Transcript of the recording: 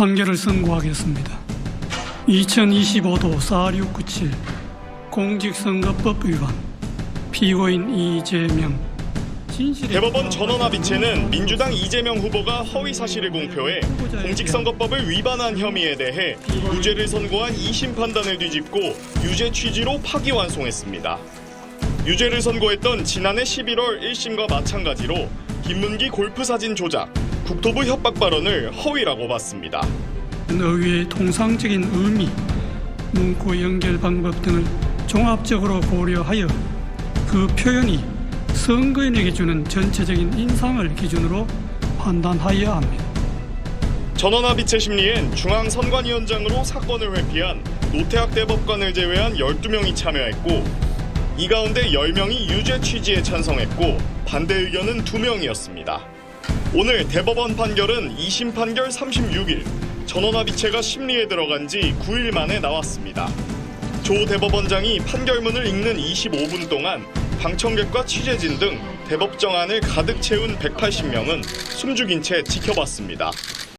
판결을 선고하겠습니다. 2025도 4697 공직선거법 위반 피고인 이재명 대법원 전원합의체는 민주당 이재명 후보가 허위 사실을 공표해 공직선거법을 위반한 혐의에 대해 무죄를 선고한 2심 판단을 뒤집고 유죄 취지로 파기환송했습니다. 유죄를 선고했던 지난해 11월 1심과 마찬가지로 김문기 골프 사진 조작, 국토부 협박 발언을 허위라고 봤습니다. 의회의 통상적인 의미, 문구 연결 방법 등을 종합적으로 고려하여 그 표현이 선거인에게 주는 전체적인 인상을 기준으로 판단하여야 합니다. 전원합의체 심리엔 중앙선관위원장으로 사건을 회피한 노태학 대법관을 제외한 12명이 참여했고 이 가운데 10명이 유죄 취지에 찬성했고 반대 의견은 2명이었습니다. 오늘 대법원 판결은 2심 판결 36일 전원합의체가 심리에 들어간 지 9일 만에 나왔습니다. 조 대법원장이 판결문을 읽는 25분 동안 방청객과 취재진 등 대법정안을 가득 채운 180명은 숨죽인 채 지켜봤습니다.